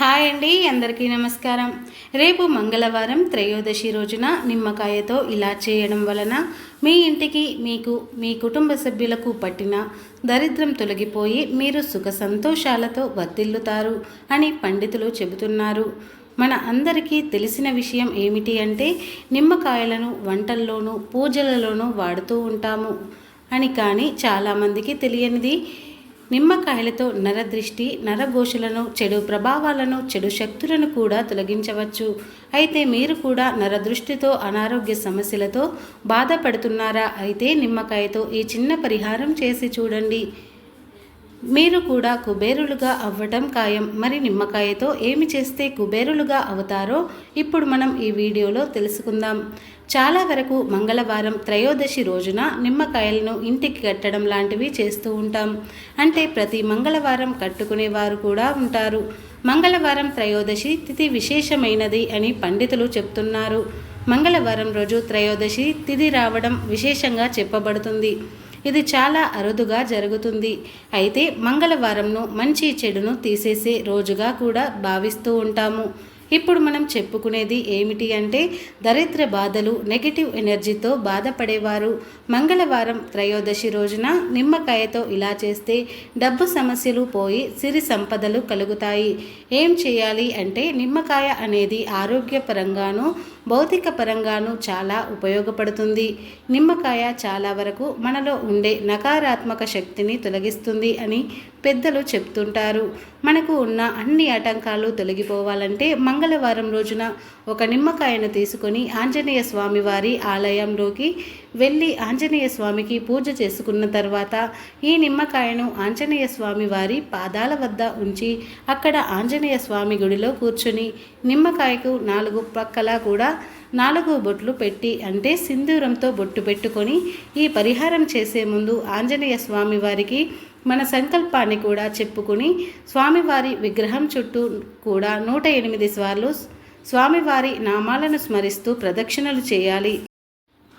Hi అండి అందరికీ నమస్కారం. రేపు మంగళవారం త్రయోదశి రోజున నిమ్మకాయతో ఇలా చేయడం వలన మీ ఇంటికి మీకు మీ కుటుంబ సభ్యులకు పట్టిన దరిద్రం తొలగిపోయి మీరు సుఖ సంతోషాలతో వర్ధిల్లుతారు అని పండితులు చెబుతున్నారు. మన అందరికీ తెలిసిన విషయం ఏమిటి అంటే నిమ్మకాయలను వంటల్లోనూ పూజలలోనూ వాడుతూ ఉంటాము అని కానీ చాలామందికి తెలియనిది నిమ్మకాయలతో నరదృష్టి నరఘోషలను చెడు ప్రభావాలను చెడు శక్తులను కూడా తొలగించవచ్చు. అయితే మీరు కూడా నరదృష్టితో అనారోగ్య సమస్యలతో బాధపడుతున్నారా? అయితే నిమ్మకాయతో ఈ చిన్న పరిహారం చేసి చూడండి. మీరు కూడా కుబేరులుగా అవ్వటం ఖాయం. మరి నిమ్మకాయతో ఏమి చేస్తే కుబేరులుగా అవుతారో ఇప్పుడు మనం ఈ వీడియోలో తెలుసుకుందాం. చాలా వరకు మంగళవారం త్రయోదశి రోజున నిమ్మకాయలను ఇంటికి కట్టడం లాంటివి చేస్తూ ఉంటాం. అంటే ప్రతి మంగళవారం కట్టుకునేవారు కూడా ఉంటారు. మంగళవారం త్రయోదశి తిథి విశేషమైనది అని పండితులు చెప్తున్నారు. మంగళవారం రోజు త్రయోదశి తిథి రావడం విశేషంగా చెప్పబడుతుంది. ఇది చాలా అరుదుగా జరుగుతుంది. అయితే మంగళవారంను మంచి చెడును తీసేసే రోజుగా కూడా భావిస్తూ ఉంటాము. ఇప్పుడు మనం చెప్పుకునేది ఏమిటి అంటే దరిద్ర బాధలు నెగిటివ్ ఎనర్జీతో బాధపడేవారు. మంగళవారం త్రయోదశి రోజున నిమ్మకాయతో ఇలా చేస్తే డబ్బు సమస్యలు పోయి సిరి సంపదలు కలుగుతాయి. ఏం చేయాలి అంటే నిమ్మకాయ అనేది ఆరోగ్యపరంగాను భౌతిక పరంగాను చాలా ఉపయోగపడుతుంది. నిమ్మకాయ చాలా వరకు మనలో ఉండే నకారాత్మక శక్తిని తొలగిస్తుంది అని పెద్దలు చెప్తుంటారు. మనకు ఉన్న అన్ని ఆటంకాలు తొలగిపోవాలంటే మంగళవారం రోజున ఒక నిమ్మకాయను తీసుకొని ఆంజనేయ స్వామి వారి ఆలయంలోకి వెళ్ళి ఆంజనేయ స్వామికి పూజ చేసుకున్న తర్వాత ఈ నిమ్మకాయను ఆంజనేయ స్వామి వారి పాదాల వద్ద ఉంచి అక్కడ ఆంజనేయ స్వామి గుడిలో కూర్చుని నిమ్మకాయకు నాలుగు పక్కల కూడా నాలుగు బొట్లు పెట్టి అంటే సింధూరంతో బొట్టు పెట్టుకొని ఈ పరిహారం చేసే ముందు ఆంజనేయ స్వామి వారికి మన సంకల్పాన్ని కూడా చెప్పుకుని స్వామివారి విగ్రహం చుట్టూ కూడా నూట ఎనిమిది సార్లు స్వామివారి నామాలను స్మరిస్తూ ప్రదక్షిణలు చేయాలి.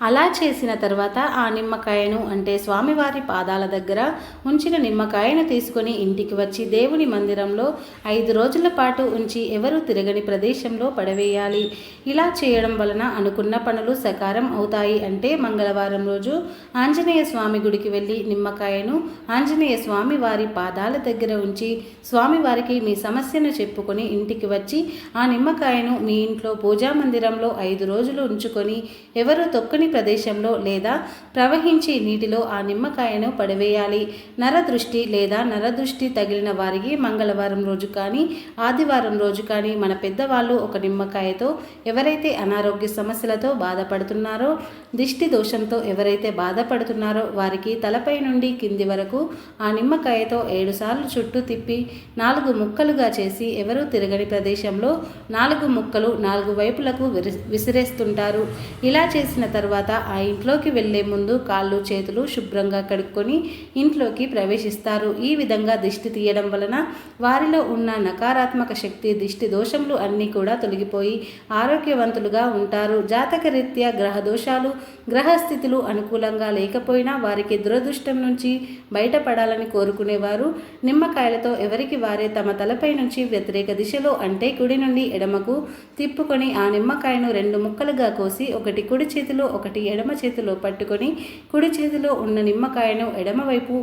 అలా చేసిన తర్వాత ఆ నిమ్మకాయను అంటే స్వామివారి పాదాల దగ్గర ఉంచిన నిమ్మకాయను తీసుకొని ఇంటికి వచ్చి దేవుని మందిరంలో ఐదు రోజుల పాటు ఉంచి ఎవరు తిరగని ప్రదేశంలో పడవేయాలి. ఇలా చేయడం వలన అనుకున్న పనులు సకారం అవుతాయి అంటే మంగళవారం రోజు ఆంజనేయ స్వామి గుడికి వెళ్ళి నిమ్మకాయను ఆంజనేయ స్వామి వారి పాదాల దగ్గర ఉంచి స్వామివారికి మీ సమస్యను చెప్పుకొని ఇంటికి వచ్చి ఆ నిమ్మకాయను మీ ఇంట్లో పూజా మందిరంలో ఐదు రోజులు ఉంచుకొని ఎవరు తొక్కని ప్రదేశంలో లేదా ప్రవహించే నీటిలో ఆ నిమ్మకాయను పడవేయాలి. నరదృష్టి లేదా నరదృష్టి తగిలిన వారికి మంగళవారం రోజు కానీ ఆదివారం రోజు కానీ మన పెద్దవాళ్ళు ఒక నిమ్మకాయతో ఎవరైతే అనారోగ్య సమస్యలతో బాధపడుతున్నారో దిష్టి దోషంతో ఎవరైతే బాధపడుతున్నారో వారికి తలపై నుండి కింది వరకు ఆ నిమ్మకాయతో ఏడుసార్లు చుట్టూ తిప్పి నాలుగు ముక్కలుగా చేసి ఎవరూ తిరగని ప్రదేశంలో నాలుగు ముక్కలు నాలుగు వైపులకు విరి విసిరేస్తుంటారు. ఇలా చేసిన తర్వాత ఆ ఇంట్లోకి వెళ్ళే ముందు కాళ్ళు చేతులు శుభ్రంగా కడుక్కొని ఇంట్లోకి ప్రవేశిస్తారు. ఈ విధంగా దిష్టి తీయడం వలన వారిలో ఉన్న నకారాత్మక శక్తి దిష్టి దోషములు అన్నీ కూడా తొలగిపోయి ఆరోగ్యవంతులుగా ఉంటారు. జాతక రీత్యా గ్రహ దోషాలు గ్రహస్థితులు అనుకూలంగా లేకపోయినా వారికి దురదృష్టం నుంచి బయటపడాలని కోరుకునేవారు. నిమ్మకాయలతో ఎవరికి వారే తమ తలపై నుంచి వ్యతిరేక దిశలో అంటే కుడి నుండి ఎడమకు తిప్పుకొని ఆ నిమ్మకాయను రెండు ముక్కలుగా కోసి ఒకటి కుడి చేతిలో ఒకటి ఎడమ చేతిలో పట్టుకొని కుడి చేతిలో ఉన్న నిమ్మకాయను ఎడమవైపు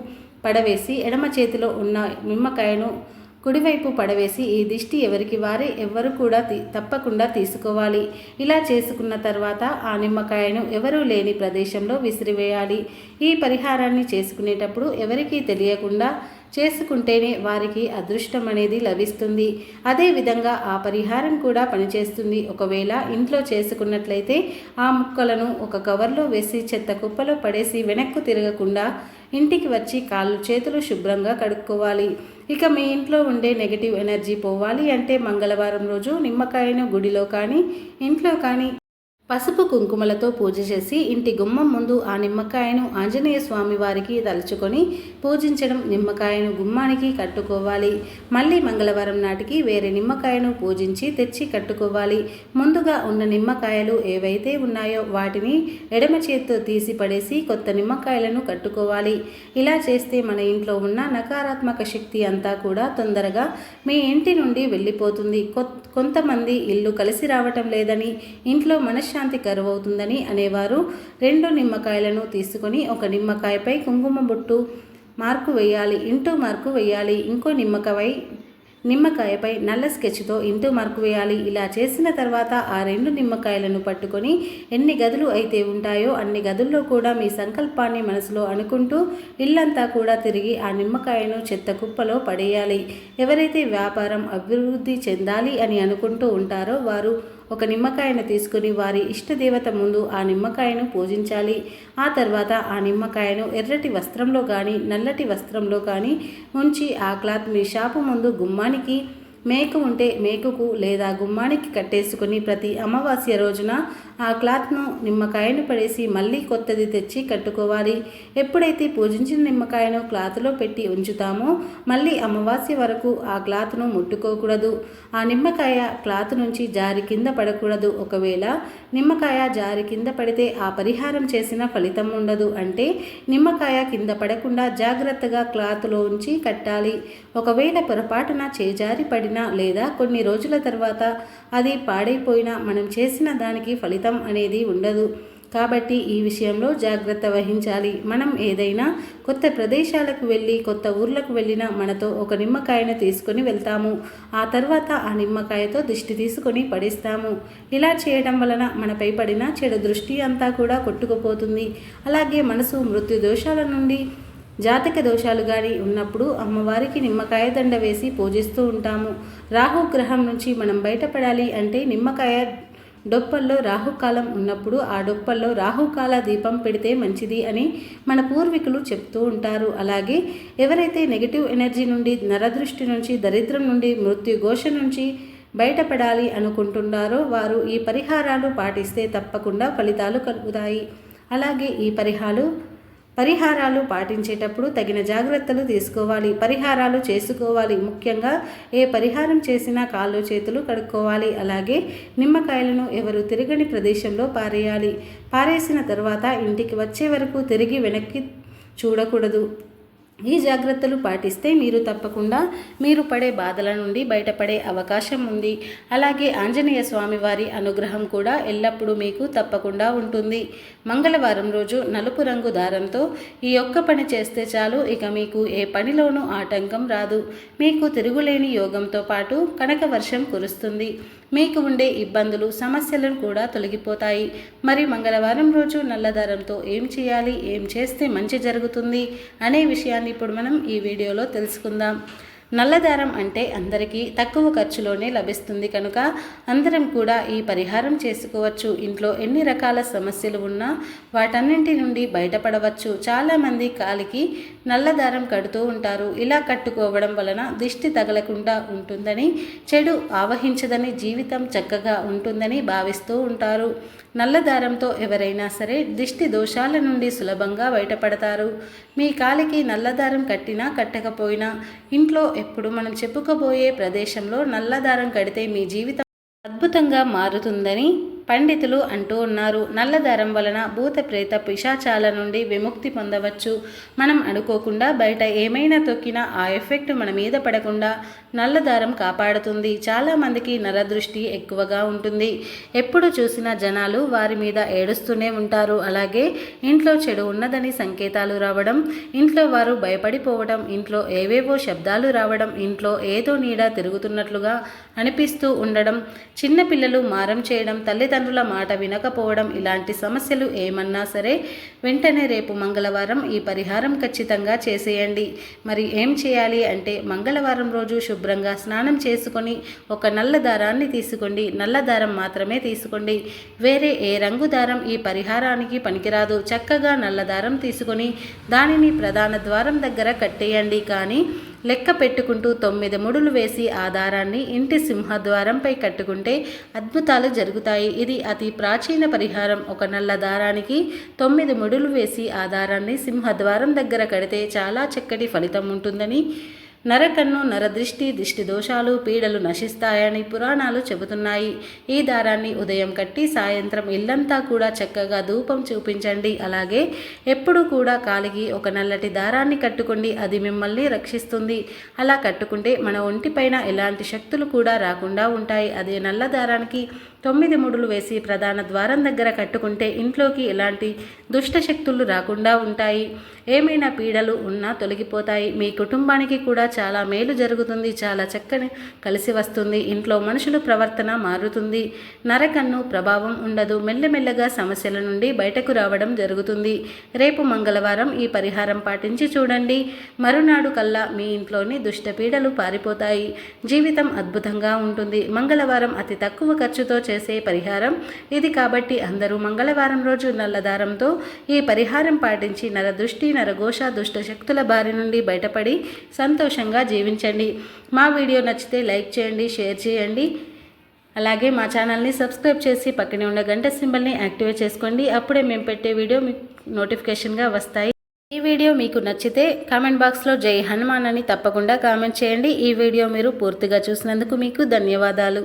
పడవేసి ఎడమ చేతిలో ఉన్న నిమ్మకాయను కుడివైపు పడవేసి ఈ దిష్టి ఎవరికి వారే ఎవ్వరు కూడా తప్పకుండా తీసుకోవాలి. ఇలా చేసుకున్న తర్వాత ఆ నిమ్మకాయను ఎవరూ లేని ప్రదేశంలో విసిరివేయాలి. ఈ పరిహారాన్ని చేసుకునేటప్పుడు ఎవరికీ తెలియకుండా చేసుకుంటేనే వారికి అదృష్టం అనేది లభిస్తుంది అదేవిధంగా ఆ పరిహారం కూడా పనిచేస్తుంది. ఒకవేళ ఇంట్లో చేసుకున్నట్లయితే ఆ ముక్కలను ఒక కవర్లో వేసి చెత్త కుప్పలో పడేసి వెనక్కు తిరగకుండా ఇంటికి వచ్చి కాళ్ళు చేతులు శుభ్రంగా కడుక్కోవాలి. ఇక మీ ఇంట్లో ఉండే నెగిటివ్ ఎనర్జీ పోవాలి అంటే మంగళవారం రోజు నిమ్మకాయను గుడిలో కానీ ఇంట్లో కానీ పసుపు కుంకుమలతో పూజ చేసి ఇంటి గుమ్మం ముందు ఆ నిమ్మకాయను ఆంజనేయ స్వామి వారికి తలుచుకొని పూజించడం నిమ్మకాయను గుమ్మానికి కట్టుకోవాలి. మళ్ళీ మంగళవారం నాటికి వేరే నిమ్మకాయను పూజించి తెచ్చి కట్టుకోవాలి. ముందుగా ఉన్న నిమ్మకాయలు ఏవైతే ఉన్నాయో వాటిని ఎడమ చేత్తో తీసి పడేసి కొత్త నిమ్మకాయలను కట్టుకోవాలి. ఇలా చేస్తే మన ఇంట్లో ఉన్న నకారాత్మక శక్తి అంతా కూడా తొందరగా మీ ఇంటి నుండి వెళ్ళిపోతుంది. కొ- కొంతమంది ఇల్లు కలిసి రావటం లేదని ఇంట్లో మనశ్శాంతి కరువవుతుందని అనేవారు. రెండు నిమ్మకాయలను తీసుకొని ఒక నిమ్మకాయపై కుంకుమ బొట్టు మార్కు వేయాలి ఇంటూ మార్కు వేయాలి ఇంకో నిమ్మకాయ నిమ్మకాయపై నల్ల స్కెచ్తో ఇంటూ మార్కు వేయాలి. ఇలా చేసిన తర్వాత ఆ రెండు నిమ్మకాయలను పట్టుకొని ఎన్ని గదులు అయితే ఉంటాయో అన్ని గదుల్లో కూడా మీ సంకల్పాన్ని మనసులో అనుకుంటూ ఇల్లంతా కూడా తిరిగి ఆ నిమ్మకాయను చెత్త కుప్పలో పడేయాలి. ఎవరైతే వ్యాపారం అభివృద్ధి చెందాలి అని అనుకుంటూ ఉంటారో వారు ఒక నిమ్మకాయను తీసుకుని వారి ఇష్టదేవత ముందు ఆ నిమ్మకాయను పూజించాలి. ఆ తర్వాత ఆ నిమ్మకాయను ఎర్రటి వస్త్రంలో కానీ నల్లటి వస్త్రంలో కానీ ఉంచి ఆ క్లాత్ మీ షాపు ముందు గుమ్మానికి మేకు ఉంటే మేకుకు లేదా గుమ్మానికి కట్టేసుకుని ప్రతి అమావాస్య రోజున ఆ క్లాత్ను నిమ్మకాయను పడేసి మళ్ళీ కొత్తది తెచ్చి కట్టుకోవాలి. ఎప్పుడైతే పూజించిన నిమ్మకాయను క్లాత్లో పెట్టి ఉంచుతామో మళ్ళీ అమావాస్య వరకు ఆ క్లాత్ను ముట్టుకోకూడదు. ఆ నిమ్మకాయ క్లాత్ నుంచి జారి కింద పడకూడదు. ఒకవేళ నిమ్మకాయ జారి కింద పడితే ఆ పరిహారం చేసిన ఫలితం ఉండదు. అంటే నిమ్మకాయ కింద పడకుండా జాగ్రత్తగా క్లాత్లో ఉంచి కట్టాలి. ఒకవేళ పొరపాటున చేజారి పడినా లేదా కొన్ని రోజుల తర్వాత అది పాడైపోయినా మనం చేసిన దానికి ఫలితం అనేది ఉండదు. కాబట్టి ఈ విషయంలో జాగ్రత్త వహించాలి. మనం ఏదైనా కొత్త ప్రదేశాలకు వెళ్ళి కొత్త ఊర్లకు వెళ్ళిన మనతో ఒక నిమ్మకాయను తీసుకొని వెళ్తాము. ఆ తర్వాత ఆ నిమ్మకాయతో దిష్టి తీసుకొని పడేస్తాము. ఇలా చేయడం వలన మనపై పడిన చెడు దృష్టి అంతా కూడా కొట్టుకుపోతుంది. అలాగే మనసు మృత్యు దోషాల నుండి జాతక దోషాలు కానీ ఉన్నప్పుడు అమ్మవారికి నిమ్మకాయ దండ వేసి పూజిస్తూ ఉంటాము. రాహు గ్రహం నుంచి మనం బయటపడాలి అంటే నిమ్మకాయ డొప్పల్లో రాహుకాలం ఉన్నప్పుడు ఆ డొప్పల్లో రాహుకాల దీపం పెడితే మంచిది అని మన పూర్వీకులు చెప్తూ ఉంటారు. అలాగే ఎవరైతే నెగిటివ్ ఎనర్జీ నుండి నరదృష్టి నుంచి దరిద్రం నుండి మృత్యుఘోష నుంచి బయటపడాలి అనుకుంటున్నారో వారు ఈ పరిహారాలు పాటిస్తే తప్పకుండా ఫలితాలు కలుగుతాయి. అలాగే ఈ పరిహారాలు పరిహారాలు పాటించేటప్పుడు తగిన జాగ్రత్తలు తీసుకోవాలి. పరిహారాలు చేసుకోవాలి. ముఖ్యంగా ఏ పరిహారం చేసినా కాళ్ళు చేతులు కడుక్కోవాలి. అలాగే నిమ్మకాయలను ఎవరు తిరగని ప్రదేశంలో పారేయాలి. పారేసిన తర్వాత ఇంటికి వచ్చే వరకు తిరిగి వెనక్కి చూడకూడదు. ఈ జాగ్రత్తలు పాటిస్తే మీరు తప్పకుండా మీరు పడే బాధల నుండి బయటపడే అవకాశం ఉంది. అలాగే ఆంజనేయ స్వామి వారి అనుగ్రహం కూడా ఎల్లప్పుడూ మీకు తప్పకుండా ఉంటుంది. మంగళవారం రోజు నలుపు రంగు దారంతో ఈ ఒక్క పని చేస్తే చాలు ఇక మీకు ఏ పనిలోనూ ఆటంకం రాదు. మీకు తిరుగులేని యోగంతో పాటు కనక వర్షం కురుస్తుంది. మీకు ఉండే ఇబ్బందులు సమస్యలను కూడా తొలగిపోతాయి. మరి మంగళవారం రోజు నల్లదారంతో ఏం చేయాలి? ఏం చేస్తే మంచి జరుగుతుంది? అనే విషయాన్ని ఇప్పుడు మనం ఈ వీడియోలో తెలుసుకుందాం. నల్లదారం అంటే అందరికీ తక్కువ ఖర్చులోనే లభిస్తుంది కనుక అందరం కూడా ఈ పరిహారం చేసుకోవచ్చు. ఇంట్లో ఎన్ని రకాల సమస్యలు ఉన్నా వాటన్నింటి నుండి బయటపడవచ్చు. చాలామంది కాలికి నల్లదారం కడుతూ ఉంటారు. ఇలా కట్టుకోవడం వలన దిష్టి తగలకుండా ఉంటుందని చెడు ఆవహించదని జీవితం చక్కగా ఉంటుందని భావిస్తూ ఉంటారు. నల్లదారంతో ఎవరైనా సరే దిష్టి దోషాల నుండి సులభంగా బయటపడతారు. మీ కాలికి నల్లదారం కట్టినా కట్టకపోయినా ఇంట్లో ఎప్పుడు మనం చెప్పుకోబోయే ప్రదేశంలో నల్లదారం కడితే మీ జీవితం అద్భుతంగా మారుతుందని పండితులు అంటూ ఉన్నారు. నల్లదారం వలన భూత ప్రేత పిశాచాల నుండి విముక్తి పొందవచ్చు. మనం అనుకోకుండా బయట ఏమైనా తొక్కినా ఆ ఎఫెక్ట్ మన మీద పడకుండా నల్లదారం కాపాడుతుంది. చాలామందికి నరదృష్టి ఎక్కువగా ఉంటుంది. ఎప్పుడు చూసిన జనాలు వారి మీద ఏడుస్తూనే ఉంటారు. అలాగే ఇంట్లో చెడు ఉన్నదని సంకేతాలు రావడం ఇంట్లో వారు భయపడిపోవడం ఇంట్లో ఏవేవో శబ్దాలు రావడం ఇంట్లో ఏదో నీడ తిరుగుతున్నట్లుగా అనిపిస్తూ ఉండడం చిన్నపిల్లలు మారం చేయడం తల్లిదండ్రులు మాట వినకపోవడం ఇలాంటి సమస్యలు ఏమన్నా సరే వెంటనే రేపు మంగళవారం ఈ పరిహారం ఖచ్చితంగా చేసేయండి. మరి ఏం చేయాలి అంటే మంగళవారం రోజు శుభ్రంగా స్నానం చేసుకొని ఒక నల్ల దారాన్ని తీసుకోండి. నల్ల దారం మాత్రమే తీసుకోండి. వేరే ఏ రంగు దారం ఈ పరిహారానికి పనికిరాదు. చక్కగా నల్ల దారం తీసుకొని దానిని ప్రధాన ద్వారం దగ్గర కట్టేయండి. కానీ లెక్క పెట్టుకుంటూ తొమ్మిది ముడులు వేసి ఆ దారాన్ని ఇంటి సింహద్వారంపై కట్టుకుంటే అద్భుతాలు జరుగుతాయి. ఇది అతి ప్రాచీన పరిహారం. ఒక నల్ల దారానికి తొమ్మిది ముడులు వేసి ఆ దారాన్ని సింహద్వారం దగ్గర కడితే చాలా చక్కటి ఫలితం ఉంటుందని నరకన్ను నరదృష్టి దిష్టి దోషాలు పీడలు నశిస్తాయని పురాణాలు చెబుతున్నాయి. ఈ దారాన్ని ఉదయం కట్టి సాయంత్రం ఇల్లంతా కూడా చక్కగా ధూపం చూపించండి. అలాగే ఎప్పుడు కూడా కాలికి ఒక నల్లటి దారాన్ని కట్టుకోండి. అది మిమ్మల్ని రక్షిస్తుంది. అలా కట్టుకుంటే మన ఒంటిపైన ఎలాంటి శక్తులు కూడా రాకుండా ఉంటాయి. అదే నల్ల దారానికి తొమ్మిది ముడులు వేసి ప్రధాన ద్వారం దగ్గర కట్టుకుంటే ఇంట్లోకి ఎలాంటి దుష్ట శక్తులు రాకుండా ఉంటాయి. ఏమైనా పీడలు ఉన్నా తొలగిపోతాయి. మీ కుటుంబానికి కూడా చాలా మేలు జరుగుతుంది చాలా చక్కని కలిసి వస్తుంది. ఇంట్లో మనుషుల ప్రవర్తన మారుతుంది. నరకన్ను ప్రభావం ఉండదు. మెల్లమెల్లగా సమస్యల నుండి బయటకు రావడం జరుగుతుంది. రేపు మంగళవారం ఈ పరిహారం పాటించి చూడండి. మరునాడు కల్లా మీ ఇంట్లోని దుష్టపీడలు పారిపోతాయి. జీవితం అద్భుతంగా ఉంటుంది. మంగళవారం అతి తక్కువ ఖర్చుతో చేసే పరిహారం. ఇది కాబట్టి అందరూ మంగళవారం రోజు నల్లదారంతో ఈ పరిహారం పాటించి నర దృష్టి నరఘోష దుష్ట శక్తుల బారి నుండి బయటపడి సంతోషంగా జీవించండి. మా వీడియో నచ్చితే లైక్ చేయండి షేర్ చేయండి. అలాగే మా ఛానల్ని సబ్స్క్రైబ్ చేసి పక్కనే ఉన్న గంట సింబల్ని యాక్టివేట్ చేసుకోండి. అప్పుడే మేము పెట్టే వీడియో మీకు నోటిఫికేషన్గా వస్తాయి. ఈ వీడియో మీకు నచ్చితే కామెంట్ బాక్స్లో జై హనుమాన్ అని తప్పకుండా కామెంట్ చేయండి. ఈ వీడియో మీరు పూర్తిగా చూసినందుకు మీకు ధన్యవాదాలు.